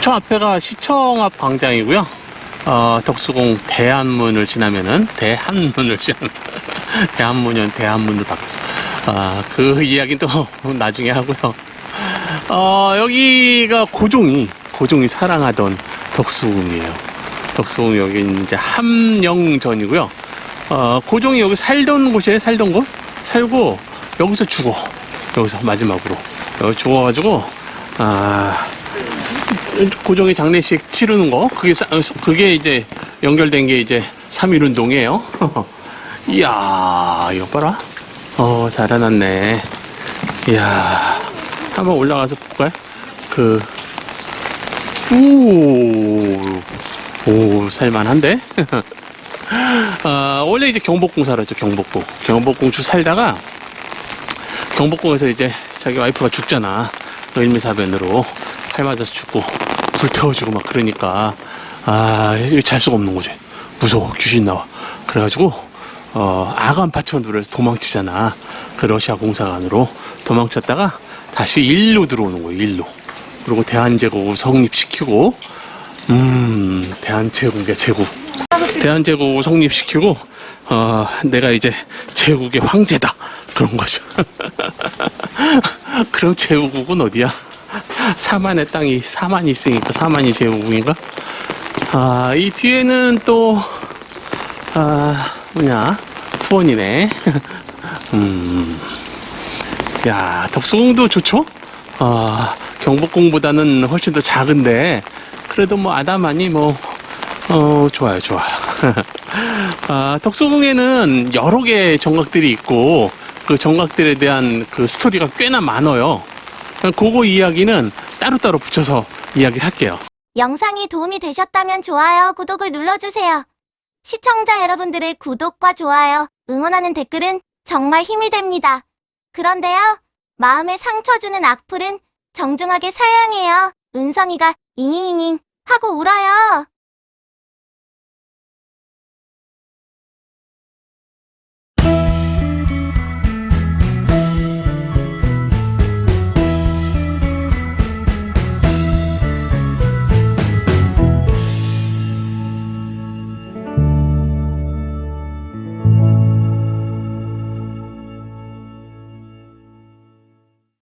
저 앞에가 시청 앞 광장이고요. 어, 덕수궁 대한문을 지나면은 대한문을 지나면 대한문이면 대한문을 바뀌었어. 아, 그 이야기는 또 나중에 하고요. 어, 여기가 고종이 고종이 사랑하던 덕수궁이에요. 덕수궁 여기 이제 함영전이고요. 어, 고종이 여기 살던 곳이에요. 살던 곳 살고 여기서 죽어. 여기서 마지막으로 여기 죽어가지고 아. 고종의 장례식 치르는 거 그게 싸- 그게 이제 연결된 게 이제 3.1 운동이에요. 이야 이거 봐라. 어 잘 해놨네. 이야 한번 올라가서 볼까요? 그 오, 오 살만한데. 아, 원래 이제 경복궁 살았죠 경복궁. 경복궁 주 살다가 경복궁에서 이제 자기 와이프가 죽잖아. 의미사변으로 칼 맞아서 죽고 불태워지고 막 그러니까 아 잘 수가 없는 거지. 무서워 귀신 나와. 그래가지고 어 아간 해서 도망치잖아. 그 러시아 공사관으로 도망쳤다가 다시 일로 들어오는 거예요. 일로. 그리고 대한제국을 성립시키고 음 대한제국의 제국. 대한제국을 성립시키고 어 내가 이제 제국의 황제다 그런 거죠. 그럼 제후국은 어디야? 사만의 땅이 사만이 있으니까 사만이 제후국인가? 아, 이 뒤에는 또, 아, 뭐냐, 후원이네. 음, 야, 덕수궁도 좋죠? 아, 경복궁보다는 훨씬 더 작은데, 그래도 뭐 아담하니 뭐, 어, 좋아요, 좋아요. 아, 덕수궁에는 여러 개의 정각들이 있고, 그 정각들에 대한 그 스토리가 꽤나 많아요. 그거 이야기는 따로따로 붙여서 이야기를 할게요. 영상이 도움이 되셨다면 좋아요, 구독을 눌러주세요. 시청자 여러분들의 구독과 좋아요, 응원하는 댓글은 정말 힘이 됩니다. 그런데요, 마음에 상처 주는 악플은 정중하게 사양해요. 은성이가 잉잉잉잉.